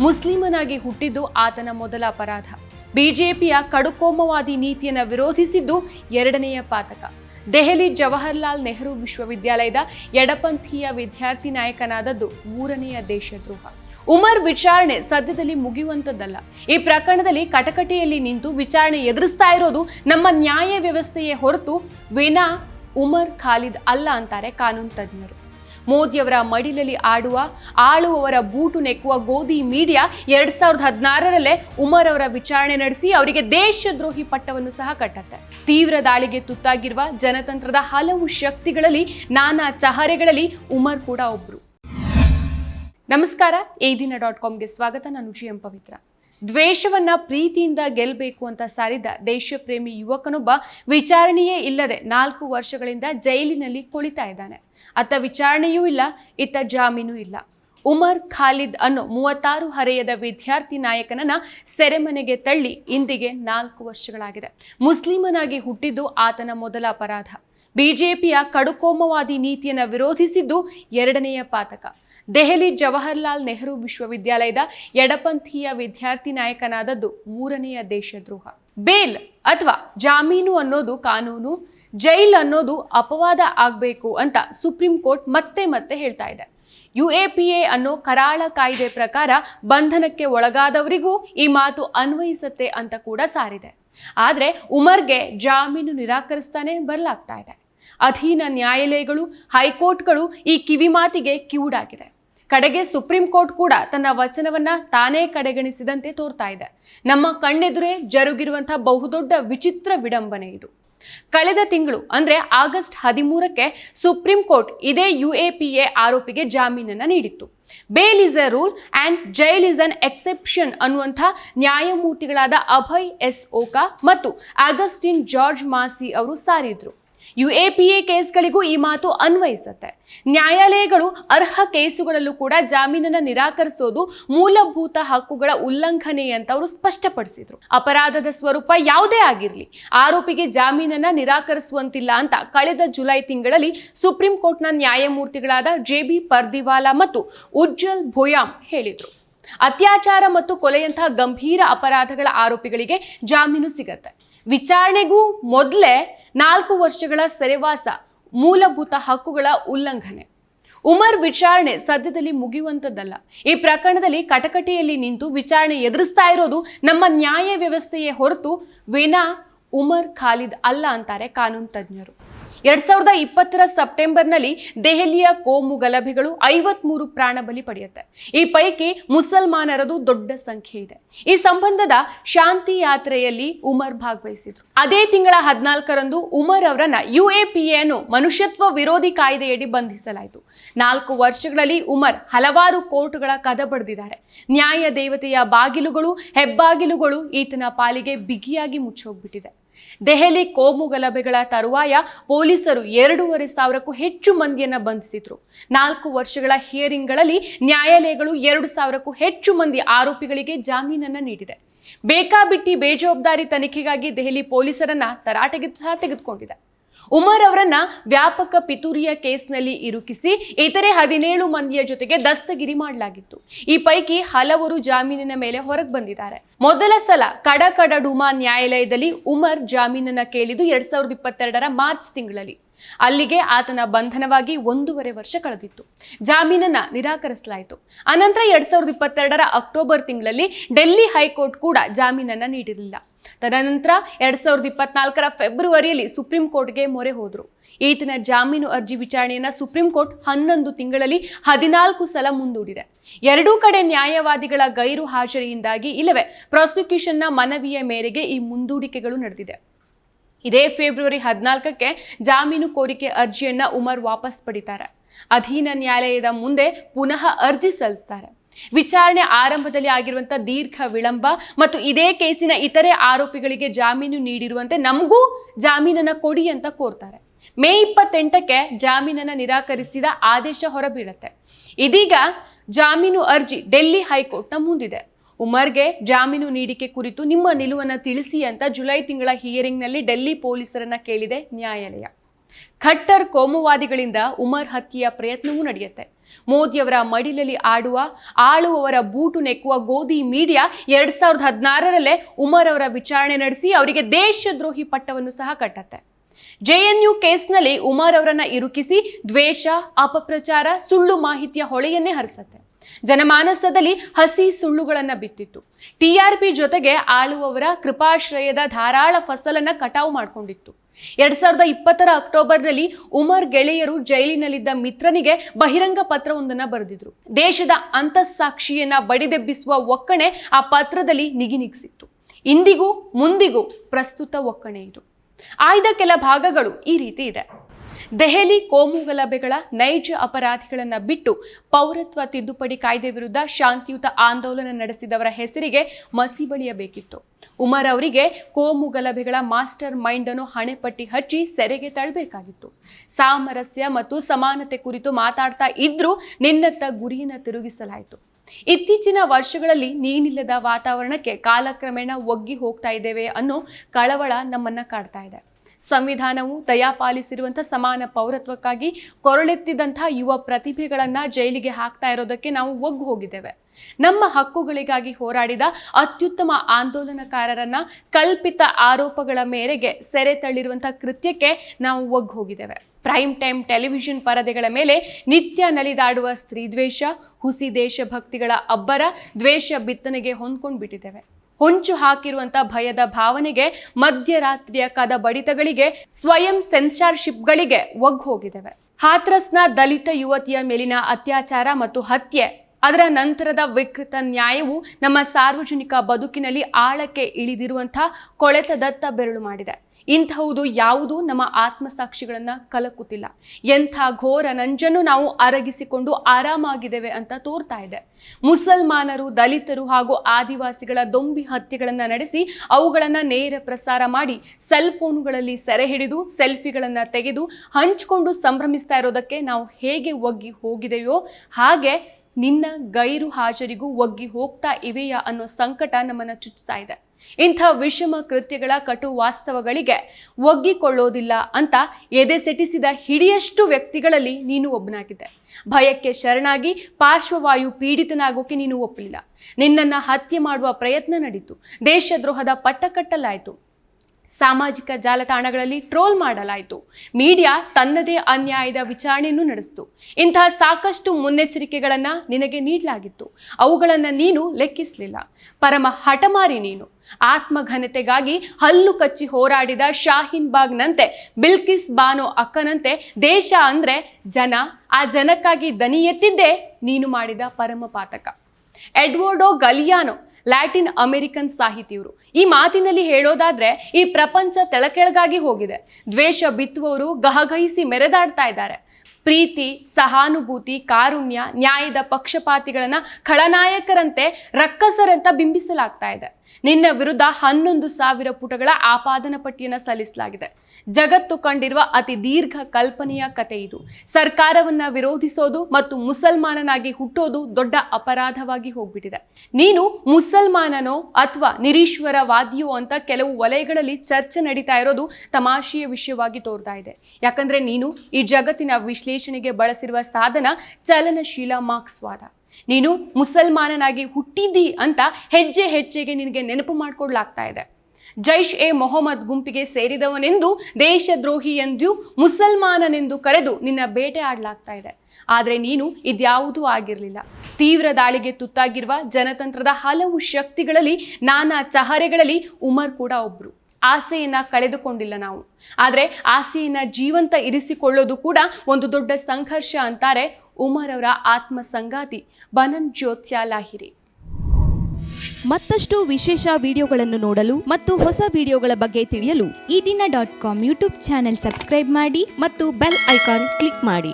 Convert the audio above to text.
ಮುಸ್ಲಿಮನಾಗಿ ಹುಟ್ಟಿದ್ದು ಆತನ ಮೊದಲ ಅಪರಾಧ. ಬಿಜೆಪಿಯ ಕಡುಕೋಮವಾದಿ ನೀತಿಯನ್ನು ವಿರೋಧಿಸಿದ್ದು ಎರಡನೆಯ ಪಾತಕ. ದೆಹಲಿ ಜವಾಹರ್ಲಾಲ್ ನೆಹರು ವಿಶ್ವವಿದ್ಯಾಲಯದ ಎಡಪಂಥೀಯ ವಿದ್ಯಾರ್ಥಿ ನಾಯಕನಾದದ್ದು ಮೂರನೆಯ ದೇಶದ್ರೋಹ. ಉಮರ್ ವಿಚಾರಣೆ ಸದ್ಯದಲ್ಲಿ ಮುಗಿಯುವಂಥದ್ದಲ್ಲ. ಈ ಪ್ರಕರಣದಲ್ಲಿ ಕಟಕಟೆಯಲ್ಲಿ ನಿಂತು ವಿಚಾರಣೆ ಎದುರಿಸ್ತಾ ಇರೋದು ನಮ್ಮ ನ್ಯಾಯ ವ್ಯವಸ್ಥೆಯೇ ಹೊರತು ವಿನಾ ಉಮರ್ ಖಾಲಿದ್ ಅಲ್ಲ ಅಂತಾರೆ ಕಾನೂನು ತಜ್ಞರು. ಮೋದಿಯವರ ಮಡಿಲಲ್ಲಿ ಆಡುವ, ಆಳುವವರ ಬೂಟು ನೆಕ್ಕುವ ಗೋಧಿ ಮೀಡಿಯಾ ಎರಡ್ ಸಾವಿರದ ಹದಿನಾರರಲ್ಲೇ ಉಮರ್ ಅವರ ವಿಚಾರಣೆ ನಡೆಸಿ ಅವರಿಗೆ ದೇಶದ್ರೋಹಿ ಪಟ್ಟವನ್ನು ಸಹ ಕಟ್ಟತ್ತೆ. ತೀವ್ರ ದಾಳಿಗೆ ತುತ್ತಾಗಿರುವ ಜನತಂತ್ರದ ಹಲವು ಶಕ್ತಿಗಳಲ್ಲಿ ನಾನಾ ಚಹರೆಗಳಲ್ಲಿ ಉಮರ್ ಕೂಡ ಒಬ್ರು. ನಮಸ್ಕಾರ ಏದಿನ ದಿನ ಡಾಟ್ ಕಾಮ್ಗೆ ಸ್ವಾಗತ. ನಾನು ಜಿ ಎಂ ಪವಿತ್ರ. ದ್ವೇಷವನ್ನ ಪ್ರೀತಿಯಿಂದ ಗೆಲ್ಲಬೇಕು ಅಂತ ಸಾರಿದ ದೇಶಪ್ರೇಮಿ ಯುವಕನೊಬ್ಬ ವಿಚಾರಣೆಯೇ ಇಲ್ಲದೆ ನಾಲ್ಕು ವರ್ಷಗಳಿಂದ ಜೈಲಿನಲ್ಲಿ ಕುಳಿತಾ ಇದ್ದಾನೆ. ಅತ್ತ ವಿಚಾರಣೆಯೂ ಇಲ್ಲ, ಇತ್ತ ಜಾಮೀನು ಇಲ್ಲ. ಉಮರ್ ಖಾಲಿದ್ ಅನ್ನೋ ಮೂವತ್ತಾರು ಹರೆಯದ ವಿದ್ಯಾರ್ಥಿ ನಾಯಕನನ್ನ ಸೆರೆಮನೆಗೆ ತಳ್ಳಿ ಇಂದಿಗೆ ನಾಲ್ಕು ವರ್ಷಗಳಾಗಿದೆ. ಮುಸ್ಲಿಮನಾಗಿ ಹುಟ್ಟಿದ್ದು ಆತನ ಮೊದಲ ಅಪರಾಧ. ಬಿಜೆಪಿಯ ಕಡುಕೋಮವಾದಿ ನೀತಿಯನ್ನು ವಿರೋಧಿಸಿದ್ದು ಎರಡನೆಯ ಪಾತಕ. ದೆಹಲಿ ಜವಾಹರ್ಲಾಲ್ ನೆಹರು ವಿಶ್ವವಿದ್ಯಾಲಯದ ಎಡಪಂಥೀಯ ವಿದ್ಯಾರ್ಥಿ ನಾಯಕನಾದದ್ದು ಮೂರನೆಯ ದೇಶದ್ರೋಹ. ಬೇಲ್ ಅಥವಾ ಜಾಮೀನು ಅನ್ನೋದು ಕಾನೂನು, ಜೈಲ್ ಅನ್ನೋದು ಅಪವಾದ ಆಗಬೇಕು ಅಂತ ಸುಪ್ರೀಂ ಕೋರ್ಟ್ ಮತ್ತೆ ಮತ್ತೆ ಹೇಳ್ತಾ ಇದೆ. ಯು ಎ ಪಿ ಎ ಅನ್ನೋ ಕರಾಳ ಕಾಯ್ದೆ ಪ್ರಕಾರ ಬಂಧನಕ್ಕೆ ಒಳಗಾದವರಿಗೂ ಈ ಮಾತು ಅನ್ವಯಿಸುತ್ತೆ ಅಂತ ಕೂಡ ಸಾರಿದೆ. ಆದರೆ ಉಮರ್ಗೆ ಜಾಮೀನು ನಿರಾಕರಿಸ್ತಾನೆ ಬರಲಾಗ್ತಾ ಇದೆ. ಅಧೀನ ನ್ಯಾಯಾಲಯಗಳು, ಹೈಕೋರ್ಟ್ಗಳು ಈ ಕಿವಿ ಮಾತಿಗೆ ಕಿವುಡಾಗಿದೆ. ಕಡೆಗೆ ಸುಪ್ರೀಂ ಕೋರ್ಟ್ ಕೂಡ ತನ್ನ ವಚನವನ್ನ ತಾನೇ ಕಡೆಗಣಿಸಿದಂತೆ ತೋರ್ತಾ ಇದೆ. ನಮ್ಮ ಕಣ್ಣೆದುರೇ ಜರುಗಿರುವಂತಹ ಬಹುದೊಡ್ಡ ವಿಚಿತ್ರ ವಿಡಂಬನೆ ಇದು. ಕಳೆದ ತಿಂಗಳು, ಅಂದ್ರೆ ಆಗಸ್ಟ್ ಹದಿಮೂರಕ್ಕೆ ಸುಪ್ರೀಂ ಕೋರ್ಟ್ ಇದೇ ಯು ಎ ಪಿ ಎ ಆರೋಪಿಗೆ ಜಾಮೀನನ್ನ ನೀಡಿತ್ತು. Bail is a rule and jail is an exception ಅನ್ನುವಂಥ ನ್ಯಾಯಮೂರ್ತಿಗಳಾದ ಅಭಯ್ ಎಸ್ ಓಕಾ ಮತ್ತು ಆಗಸ್ಟಿನ್ ಜಾರ್ಜ್ ಮಾಸಿ ಅವರು ಸಾರಿದ್ರು. ಯು ಎ ಪಿ ಎ ಕೇಸ್ಗಳಿಗೂ ಈ ಮಾತು ಅನ್ವಯಿಸುತ್ತೆ. ನ್ಯಾಯಾಲಯಗಳು ಅರ್ಹ ಕೇಸುಗಳಲ್ಲೂ ಕೂಡ ಜಾಮೀನನ್ನ ನಿರಾಕರಿಸೋದು ಮೂಲಭೂತ ಹಕ್ಕುಗಳ ಉಲ್ಲಂಘನೆ ಅಂತ ಅವರು ಸ್ಪಷ್ಟಪಡಿಸಿದ್ರು. ಅಪರಾಧದ ಸ್ವರೂಪ ಯಾವುದೇ ಆಗಿರಲಿ, ಆರೋಪಿಗೆ ಜಾಮೀನನ್ನ ನಿರಾಕರಿಸುವಂತಿಲ್ಲ ಅಂತ ಕಳೆದ ಜುಲೈ ತಿಂಗಳಲ್ಲಿ ಸುಪ್ರೀಂ ಕೋರ್ಟ್ನ ನ್ಯಾಯಮೂರ್ತಿಗಳಾದ ಜೆ ಬಿ ಪರ್ದಿವಾಲಾ ಮತ್ತು ಉಜ್ಜಲ್ ಭೋಯಾಮ್ ಹೇಳಿದರು. ಅತ್ಯಾಚಾರ ಮತ್ತು ಕೊಲೆಯಂತಹ ಗಂಭೀರ ಅಪರಾಧಗಳ ಆರೋಪಿಗಳಿಗೆ ಜಾಮೀನು ಸಿಗತ್ತೆ. ವಿಚಾರಣೆಗೂ ಮೊದಲೇ ನಾಲ್ಕು ವರ್ಷಗಳ ಸೆರೆವಾಸ, ಮೂಲಭೂತ ಹಕ್ಕುಗಳ ಉಲ್ಲಂಘನೆ. ಉಮರ್ ವಿಚಾರಣೆ ಸದ್ಯದಲ್ಲಿ ಮುಗಿಯುವಂಥದ್ದಲ್ಲ. ಈ ಪ್ರಕರಣದಲ್ಲಿ ಕಟಕಟೆಯಲ್ಲಿ ನಿಂತು ವಿಚಾರಣೆ ಎದುರಿಸ್ತಾ ಇರೋದು ನಮ್ಮ ನ್ಯಾಯ ವ್ಯವಸ್ಥೆಯೇ ಹೊರತು ವಿನಾ ಉಮರ್ ಖಾಲಿದ್ ಅಲ್ಲ ಅಂತಾರೆ ಕಾನೂನು ತಜ್ಞರು. ಎರಡ್ ಸಾವಿರದ ಇಪ್ಪತ್ತರ ಸೆಪ್ಟೆಂಬರ್ನಲ್ಲಿ ದೆಹಲಿಯ ಕೋಮು ಗಲಭೆಗಳು ಐವತ್ಮೂರು ಪ್ರಾಣ ಬಲಿ ಪಡೆಯುತ್ತೆ. ಈ ಪೈಕಿ ಮುಸಲ್ಮಾನರದು ದೊಡ್ಡ ಸಂಖ್ಯೆ ಇದೆ. ಈ ಸಂಬಂಧದ ಶಾಂತಿ ಯಾತ್ರೆಯಲ್ಲಿ ಉಮರ್ ಭಾಗವಹಿಸಿದ್ರು. ಅದೇ ತಿಂಗಳ ಹದಿನಾಲ್ಕರಂದು ಉಮರ್ ಅವರನ್ನ ಯು ಎ ಪಿ ಎನ್ನು ಮನುಷ್ಯತ್ವ ವಿರೋಧಿ ಕಾಯ್ದೆಯಡಿ ಬಂಧಿಸಲಾಯಿತು. ನಾಲ್ಕು ವರ್ಷಗಳಲ್ಲಿ ಉಮರ್ ಹಲವಾರು ಕೋರ್ಟ್ಗಳ ಕದ ಬಡಿದಿದ್ದಾರೆ. ನ್ಯಾಯ ದೇವತೆಯ ಬಾಗಿಲುಗಳು, ಹೆಬ್ಬಾಗಿಲುಗಳು ಈತನ ಪಾಲಿಗೆ ಬಿಗಿಯಾಗಿ ಮುಚ್ಚೋಗ್ಬಿಟ್ಟಿದೆ. ದೆಹಲಿ ಕೋಮು ಗಲಭೆಗಳ ತರುವಾಯ ಪೊಲೀಸರು ಎರಡೂವರೆ ಸಾವಿರಕ್ಕೂ ಹೆಚ್ಚು ಮಂದಿಯನ್ನು ಬಂಧಿಸಿದ್ರು. ನಾಲ್ಕು ವರ್ಷಗಳ ಹಿಯರಿಂಗ್ಗಳಲ್ಲಿ ನ್ಯಾಯಾಲಯಗಳು ಎರಡು ಸಾವಿರಕ್ಕೂ ಹೆಚ್ಚು ಮಂದಿ ಆರೋಪಿಗಳಿಗೆ ಜಾಮೀನನ್ನು ನೀಡಿದೆ. ಬೇಕಾಬಿಟ್ಟಿ ಬೇಜವಾಬ್ದಾರಿ ತನಿಖೆಗಾಗಿ ದೆಹಲಿ ಪೊಲೀಸರನ್ನ ತರಾಟೆಗೆ ಸಹ ತೆಗೆದುಕೊಂಡಿದೆ. ಉಮರ್ ಅವರನ್ನ ವ್ಯಾಪಕ ಪಿತೂರಿಯ ಕೇಸ್ನಲ್ಲಿ ಇರುಕಿಸಿ ಇತರೆ ಹದಿನೇಳು ಮಂದಿಯ ಜೊತೆಗೆ ದಸ್ತಗಿರಿ ಮಾಡಲಾಗಿತ್ತು. ಈ ಪೈಕಿ ಹಲವರು ಜಾಮೀನಿನ ಮೇಲೆ ಹೊರಗೆ ಬಂದಿದ್ದಾರೆ. ಮೊದಲ ಸಲ ಕಡಕಡಡುಮಾ ನ್ಯಾಯಾಲಯದಲ್ಲಿ ಉಮರ್ ಜಾಮೀನನ್ನ ಕೇಳಿದ್ದು ಎರಡ್ ಸಾವಿರದ ಇಪ್ಪತ್ತೆರಡರ ಮಾರ್ಚ್ ತಿಂಗಳಲ್ಲಿ. ಅಲ್ಲಿಗೆ ಆತನ ಬಂಧನವಾಗಿ ಒಂದೂವರೆ ವರ್ಷ ಕಳೆದಿತ್ತು. ಜಾಮೀನನ್ನ ನಿರಾಕರಿಸಲಾಯಿತು. ಅನಂತರ ಎರಡ್ ಸಾವಿರದ ಇಪ್ಪತ್ತೆರಡರ ಅಕ್ಟೋಬರ್ ತಿಂಗಳಲ್ಲಿ ಡೆಲ್ಲಿ ಹೈಕೋರ್ಟ್ ಕೂಡ ಜಾಮೀನನ್ನ ನೀಡಿರಲಿಲ್ಲ. ತದನಂತರ ಎರಡ್ ಸಾವಿರದ ಇಪ್ಪತ್ನಾಲ್ಕರ ಫೆಬ್ರವರಿಯಲ್ಲಿ ಸುಪ್ರೀಂ ಕೋರ್ಟ್ಗೆ ಮೊರೆ ಹೋದ್ರು. ಈತನ ಜಾಮೀನು ಅರ್ಜಿ ವಿಚಾರಣೆಯನ್ನ ಸುಪ್ರೀಂ ಕೋರ್ಟ್ ಹನ್ನೊಂದು ತಿಂಗಳಲ್ಲಿ ಹದಿನಾಲ್ಕು ಸಲ ಮುಂದೂಡಿದೆ. ಎರಡೂ ಕಡೆ ನ್ಯಾಯವಾದಿಗಳ ಗೈರು ಹಾಜರಿಯಿಂದಾಗಿ ಇಲ್ಲವೇ ಪ್ರಾಸಿಕ್ಯೂಷನ್ನ ಮನವಿಯ ಮೇರೆಗೆ ಈ ಮುಂದೂಡಿಕೆಗಳು ನಡೆದಿದೆ. ಇದೇ ಫೆಬ್ರವರಿ ಹದಿನಾಲ್ಕಕ್ಕೆ ಜಾಮೀನು ಕೋರಿಕೆ ಅರ್ಜಿಯನ್ನ ಉಮರ್ ವಾಪಸ್ ಪಡಿತಾರೆ. ಅಧೀನ ನ್ಯಾಯಾಲಯದ ಮುಂದೆ ಪುನಃ ಅರ್ಜಿ ಸಲ್ಲಿಸ್ತಾರೆ. ವಿಚಾರಣೆ ಆರಂಭದಲ್ಲಿ ಆಗಿರುವಂತ ದೀರ್ಘ ವಿಳಂಬ ಮತ್ತು ಇದೇ ಕೇಸಿನ ಇತರೆ ಆರೋಪಿಗಳಿಗೆ ಜಾಮೀನು ನೀಡಿರುವಂತೆ ನಮಗೂ ಜಾಮೀನನ್ನ ಕೊಡಿ ಅಂತ ಕೋರ್ತಾರೆ. ಮೇ ಇಪ್ಪತ್ತೆಂಟಕ್ಕೆ ಜಾಮೀನನ್ನ ನಿರಾಕರಿಸಿದ ಆದೇಶ ಹೊರಬೀಳತ್ತೆ. ಇದೀಗ ಜಾಮೀನು ಅರ್ಜಿ ಡೆಲ್ಲಿ ಹೈಕೋರ್ಟ್ನ ಮುಂದಿದೆ. ಉಮರ್ಗೆ ಜಾಮೀನು ನೀಡಿಕೆ ಕುರಿತು ನಿಮ್ಮ ನಿಲುವನ್ನ ತಿಳಿಸಿ ಅಂತ ಜುಲೈ ತಿಂಗಳ ಹಿಯರಿಂಗ್ನಲ್ಲಿ ಡೆಲ್ಲಿ ಪೊಲೀಸರನ್ನ ಕೇಳಿದೆ ನ್ಯಾಯಾಲಯ. ಖಟ್ಟರ್ ಕೋಮುವಾದಿಗಳಿಂದ ಉಮರ್ ಹತ್ಯೆಯ ಪ್ರಯತ್ನವೂ ನಡೆಯುತ್ತೆ. ಮೋದಿಯವರ ಮಡಿಲಲ್ಲಿ ಆಡುವ, ಆಳುವವರ ಬೂಟು ನೆಕ್ಕುವ ಗೋಧಿ ಮೀಡಿಯಾ ಎರಡ್ ಸಾವಿರದ ಹದಿನಾರರಲ್ಲೇ ಉಮರ್ ಅವರ ವಿಚಾರಣೆ ನಡೆಸಿ ಅವರಿಗೆ ದೇಶದ್ರೋಹಿ ಪಟ್ಟವನ್ನು ಸಹ ಕಟ್ಟತ್ತೆ. ಜೆಎನ್ಯು ಕೇಸ್ನಲ್ಲಿ ಉಮರ್ ಅವರನ್ನ ಇರುಕಿಸಿ ದ್ವೇಷ, ಅಪಪ್ರಚಾರ, ಸುಳ್ಳು ಮಾಹಿತಿಯ ಹೊಳೆಯನ್ನೇ ಹರಿಸತ್ತೆ. ಜನಮಾನಸದಲ್ಲಿ ಹಸಿ ಸುಳ್ಳುಗಳನ್ನ ಬಿತ್ತಿತ್ತು. ಟಿಆರ್ಪಿ ಜೊತೆಗೆ ಆಳುವವರ ಕೃಪಾಶ್ರಯದ ಧಾರಾಳ ಫಸಲನ್ನ ಕಟಾವು ಮಾಡಿಕೊಂಡಿತ್ತು. ಎರಡ್ ಸಾವಿರದ ಇಪ್ಪತ್ತರ ಅಕ್ಟೋಬರ್ನಲ್ಲಿ ಉಮರ್ ಗೆಳೆಯರು ಜೈಲಿನಲ್ಲಿದ್ದ ಮಿತ್ರನಿಗೆ ಬಹಿರಂಗ ಪತ್ರವೊಂದನ್ನ ಬರೆದಿದ್ರು. ದೇಶದ ಅಂತಸ್ಸಾಕ್ಷಿಯನ್ನ ಬಡಿದೆಬ್ಬಿಸುವ ಒಕ್ಕಣೆ ಆ ಪತ್ರದಲ್ಲಿ ನಿಗಿನಿಗಿಸಿತ್ತು ಇಂದಿಗೂ ಮುಂದಿಗೂ ಪ್ರಸ್ತುತ ಒಕ್ಕಣೆ ಇದು. ಆಯ್ದ ಕೆಲ ಭಾಗಗಳು ಈ ರೀತಿ ಇದೆ. ದೆಹಲಿ ಕೋಮು ಗಲಭೆಗಳ ನೈಜ ಅಪರಾಧಿಗಳನ್ನ ಬಿಟ್ಟು ಪೌರತ್ವ ತಿದ್ದುಪಡಿ ಕಾಯ್ದೆ ವಿರುದ್ಧ ಶಾಂತಿಯುತ ಆಂದೋಲನ ನಡೆಸಿದವರ ಹೆಸರಿಗೆ ಮಸಿ ಬಳಿಯಬೇಕಿತ್ತು. ಉಮರ್ ಅವರಿಗೆ ಕೋಮು ಗಲಭೆಗಳ ಮಾಸ್ಟರ್ ಮೈಂಡ್ ಅನ್ನು ಹಣೆಪಟ್ಟಿ ಹಚ್ಚಿ ಸೆರೆಗೆ ತಳ್ಳಬೇಕಾಗಿತ್ತು ಸಾಮರಸ್ಯ ಮತ್ತು ಸಮಾನತೆ ಕುರಿತು ಮಾತಾಡ್ತಾ ಇದ್ರೂ ನಿನ್ನತ್ತ ಗುರಿಯನ್ನ ತಿರುಗಿಸಲಾಯಿತು. ಇತ್ತೀಚಿನ ವರ್ಷಗಳಲ್ಲಿ ನೀನಿಲ್ಲದ ವಾತಾವರಣಕ್ಕೆ ಕಾಲಕ್ರಮೇಣ ಒಗ್ಗಿ ಹೋಗ್ತಾ ಇದ್ದೇವೆ ಅನ್ನೋ ಕಳವಳ ನಮ್ಮನ್ನ ಕಾಡ್ತಾ ಇದೆ. ಸಂವಿಧಾನವು ದಯಾಪಾಲಿಸಿರುವಂಥ ಸಮಾನ ಪೌರತ್ವಕ್ಕಾಗಿ ಕೊರಳೆತ್ತಿದಂಥ ಯುವ ಪ್ರತಿಭೆಗಳನ್ನ ಜೈಲಿಗೆ ಹಾಕ್ತಾ ಇರೋದಕ್ಕೆ ನಾವು ಒಗ್ಗು ಹೋಗಿದ್ದೇವೆ. ನಮ್ಮ ಹಕ್ಕುಗಳಿಗಾಗಿ ಹೋರಾಡಿದ ಅತ್ಯುತ್ತಮ ಆಂದೋಲನಕಾರರನ್ನ ಕಲ್ಪಿತ ಆರೋಪಗಳ ಮೇರೆಗೆ ಸೆರೆ ತಳ್ಳಿರುವಂಥ ಕೃತ್ಯಕ್ಕೆ ನಾವು ಒಗ್ಗು ಹೋಗಿದ್ದೇವೆ. ಪ್ರೈಮ್ ಟೈಮ್ ಟೆಲಿವಿಷನ್ ಪರದೆಗಳ ಮೇಲೆ ನಿತ್ಯ ನಲಿದಾಡುವ ಸ್ತ್ರೀದ್ವೇಷ, ಹುಸಿ ದೇಶಭಕ್ತಿಗಳ ಅಬ್ಬರ ದ್ವೇಷ ಬಿತ್ತನೆಗೆ ಹೊಂದ್ಕೊಂಡು ಬಿಟ್ಟಿದ್ದೇವೆ ಹೊಂಚು ಹಾಕಿರುವಂತ ಭಯದ ಭಾವನೆಗೆ ಮಧ್ಯರಾತ್ರಿಯ ಕದ ಬಡಿತಗಳಿಗೆ ಸ್ವಯಂ ಸೆನ್ಸಾರ್ಶಿಪ್ಗಳಿಗೆ ಒಗ್ಗು ಹೋಗಿದ್ದೇವೆ. ಹಾಥ್ರಸ್ನ ದಲಿತ ಯುವತಿಯ ಮೇಲಿನ ಅತ್ಯಾಚಾರ ಮತ್ತು ಹತ್ಯೆ, ಅದರ ನಂತರದ ವಿಕೃತ ನ್ಯಾಯವು ನಮ್ಮ ಸಾರ್ವಜನಿಕ ಬದುಕಿನಲ್ಲಿ ಆಳಕ್ಕೆ ಇಳಿದಿರುವಂಥ ಕೊಳೆತದತ್ತ ಬೆರಳು ಮಾಡಿದೆ. ಇಂತಹುದು ಯಾವುದು ನಮ್ಮ ಆತ್ಮಸಾಕ್ಷಿಗಳನ್ನು ಕಲಕುತ್ತಿಲ್ಲ. ಎಂಥ ಘೋರ ನಂಜನ್ನು ನಾವು ಅರಗಿಸಿಕೊಂಡು ಆರಾಮಾಗಿದ್ದೇವೆ ಅಂತ ತೋರ್ತಾ ಇದೆ. ಮುಸಲ್ಮಾನರು, ದಲಿತರು ಹಾಗೂ ಆದಿವಾಸಿಗಳ ದೊಂಬಿ ಹತ್ಯೆಗಳನ್ನು ನಡೆಸಿ ಅವುಗಳನ್ನು ನೇರ ಪ್ರಸಾರ ಮಾಡಿ ಸೆಲ್ ಫೋನುಗಳಲ್ಲಿ ಸೆರೆ ಹಿಡಿದು ಸೆಲ್ಫಿಗಳನ್ನು ತೆಗೆದು ಹಂಚಿಕೊಂಡು ಸಂಭ್ರಮಿಸ್ತಾ ಇರೋದಕ್ಕೆ ನಾವು ಹೇಗೆ ಒಗ್ಗಿ ಹೋಗಿದೆಯೋ ಹಾಗೆ ನಿನ್ನ ಗೈರು ಹಾಜರಿಗೂ ಒಗ್ಗಿ ಹೋಗ್ತಾ ಇವೆಯಾ ಅನ್ನೋ ಸಂಕಟ ನಮ್ಮನ್ನು ಚುಚ್ಚುತ್ತಾ ಇದೆ. ಇಂಥ ವಿಷಮ ಕೃತ್ಯಗಳ ಕಟು ವಾಸ್ತವಗಳಿಗೆ ಒಗ್ಗಿಕೊಳ್ಳೋದಿಲ್ಲ ಅಂತ ಎದೆ ಸೆಟಿಸಿದ ಹಿಡಿಯಷ್ಟು ವ್ಯಕ್ತಿಗಳಲ್ಲಿ ನೀನು ಒಬ್ಬನಾಗಿದ್ದೆ. ಭಯಕ್ಕೆ ಶರಣಾಗಿ ಪಾರ್ಶ್ವವಾಯು ಪೀಡಿತನಾಗೋಕೆ ನೀನು ಒಪ್ಪಲಿಲ್ಲ. ನಿನ್ನನ್ನ ಹತ್ಯೆ ಮಾಡುವ ಪ್ರಯತ್ನ ನಡೀತು. ದೇಶದ್ರೋಹದ ಪಟ್ಟ ಕಟ್ಟಲಾಯಿತು. ಸಾಮಾಜಿಕ ಜಾಲತಾಣಗಳಲ್ಲಿ ಟ್ರೋಲ್ ಮಾಡಲಾಯಿತು. ಮೀಡಿಯಾ ತನ್ನದೇ ಅನ್ಯಾಯದ ವಿಚಾರಣೆಯನ್ನು ನಡೆಸಿತು. ಇಂತಹ ಸಾಕಷ್ಟು ಮುನ್ನೆಚ್ಚರಿಕೆಗಳನ್ನು ನಿನಗೆ ನೀಡಲಾಗಿತ್ತು. ಅವುಗಳನ್ನು ನೀನು ಲೆಕ್ಕಿಸಲಿಲ್ಲ. ಪರಮ ಹಠಮಾರಿ ನೀನು. ಆತ್ಮಘನತೆಗಾಗಿ ಹಲ್ಲು ಕಚ್ಚಿ ಹೋರಾಡಿದ ಶಾಹೀನ್ ಬಾಗ್ನಂತೆ, ಬಿಲ್ಕಿಸ್ ಬಾನೋ ಅಕ್ಕನಂತೆ ದೇಶ ಅಂದ್ರೆ ಜನ. ಆ ಜನಕ್ಕಾಗಿ ದನಿ ಎತ್ತಿದ್ದೇ ನೀನು ಮಾಡಿದ ಪರಮ ಪಾತಕ ಎಡ್ವರ್ಡೋ ಗಲಿಯಾನೋ, ಲ್ಯಾಟಿನ್ ಅಮೆರಿಕನ್ ಸಾಹಿತಿಯವರು. ಈ ಮಾತಿನಲ್ಲಿ ಹೇಳೋದಾದ್ರೆ, ಈ ಪ್ರಪಂಚ ತೆಳಕೆಳಗಾಗಿ ಹೋಗಿದೆ. ದ್ವೇಷ ಬಿತ್ತುವವರು ಗಹಗಹಿಸಿ ಮೆರೆದಾಡ್ತಾ ಇದ್ದಾರೆ. ಪ್ರೀತಿ, ಸಹಾನುಭೂತಿ, ಕಾರುಣ್ಯ, ನ್ಯಾಯದ ಪಕ್ಷಪಾತಿಗಳನ್ನ ಖಳನಾಯಕರಂತೆ ರಕ್ಕಸರಂತ ಬಿಂಬಿಸಲಾಗ್ತಾ ಇದೆ. ನಿನ್ನ ವಿರುದ್ಧ ಹನ್ನೊಂದು ಸಾವಿರ ಪುಟಗಳ ಆಪಾದನ ಪಟ್ಟಿಯನ್ನು ಸಲ್ಲಿಸಲಾಗಿದೆ. ಜಗತ್ತು ಕಂಡಿರುವ ಅತಿ ದೀರ್ಘ ಕಲ್ಪನೆಯ ಕತೆ ಇದು. ಸರ್ಕಾರವನ್ನ ವಿರೋಧಿಸೋದು ಮತ್ತು ಮುಸಲ್ಮಾನನಾಗಿ ಹುಟ್ಟೋದು ದೊಡ್ಡ ಅಪರಾಧವಾಗಿ ಹೋಗ್ಬಿಟ್ಟಿದೆ. ನೀನು ಮುಸಲ್ಮಾನನೋ ಅಥವಾ ನಿರೀಶ್ವರವಾದಿಯೋ ಅಂತ ಕೆಲವು ವಲಯಗಳಲ್ಲಿ ಚರ್ಚೆ ನಡೀತಾ ಇರೋದು ತಮಾಷೆಯ ವಿಷಯವಾಗಿ ತೋರ್ತಾ ಇದೆ. ಯಾಕಂದ್ರೆ ನೀನು ಈ ಜಗತ್ತಿನ ವಿಶ್ಲೇಷಣೆಗೆ ಬಳಸಿರುವ ಸಾಧನ ಚಲನಶೀಲ ಮಾರ್ಕ್ಸ್ವಾದ ನೀನು ಮುಸಲ್ಮಾನನಾಗಿ ಹುಟ್ಟಿದ್ದಿ ಅಂತ ಹೆಜ್ಜೆ ಹೆಜ್ಜೆಗೆ ನಿನಗೆ ನೆನಪು ಮಾಡಿಕೊಡ್ಲಾಗ್ತಾ ಇದೆ. ಜೈಷ್ ಎ ಮೊಹಮ್ಮದ್ ಗುಂಪಿಗೆ ಸೇರಿದವನೆಂದು ದೇಶದ್ರೋಹಿ ಎಂದು ಮುಸಲ್ಮಾನನೆಂದು ಕರೆದು ನಿನ್ನ ಬೇಟೆ ಆಡಲಾಗ್ತಾ ಇದೆ. ಆದರೆ ನೀನು ಇದ್ಯಾವುದೂ ಆಗಿರಲಿಲ್ಲ. ತೀವ್ರ ದಾಳಿಗೆ ತುತ್ತಾಗಿರುವ ಜನತಂತ್ರದ ಹಲವು ಶಕ್ತಿಗಳಲ್ಲಿ ನಾನಾ ಚಹರೆಗಳಲ್ಲಿ ಉಮರ್ ಕೂಡ ಒಬ್ರು. ಆಸೆಯನ್ನ ಕಳೆದುಕೊಂಡಿಲ್ಲ ನಾವು. ಆದರೆ ಆಸೆಯನ್ನು ಜೀವಂತ ಇರಿಸಿಕೊಳ್ಳೋದು ಕೂಡ ಒಂದು ದೊಡ್ಡ ಸಂಘರ್ಷ ಅಂತಾರೆ ಉಮರ್ ಅವರ ಆತ್ಮ ಸಂಗಾತಿ ಬನನ್ ಜ್ಯೋತ್ಸ್ಯಾ ಲಾಹಿರಿ. ಮತ್ತಷ್ಟು ವಿಶೇಷ ವಿಡಿಯೋಗಳನ್ನು ನೋಡಲು ಮತ್ತು ಹೊಸ ವಿಡಿಯೋಗಳ ಬಗ್ಗೆ ತಿಳಿಯಲು Ee Dina dot com YouTube channel subscribe ಮಾಡಿ ಮತ್ತು ಬೆಲ್ ಐಕಾನ್ ಕ್ಲಿಕ್ ಮಾಡಿ.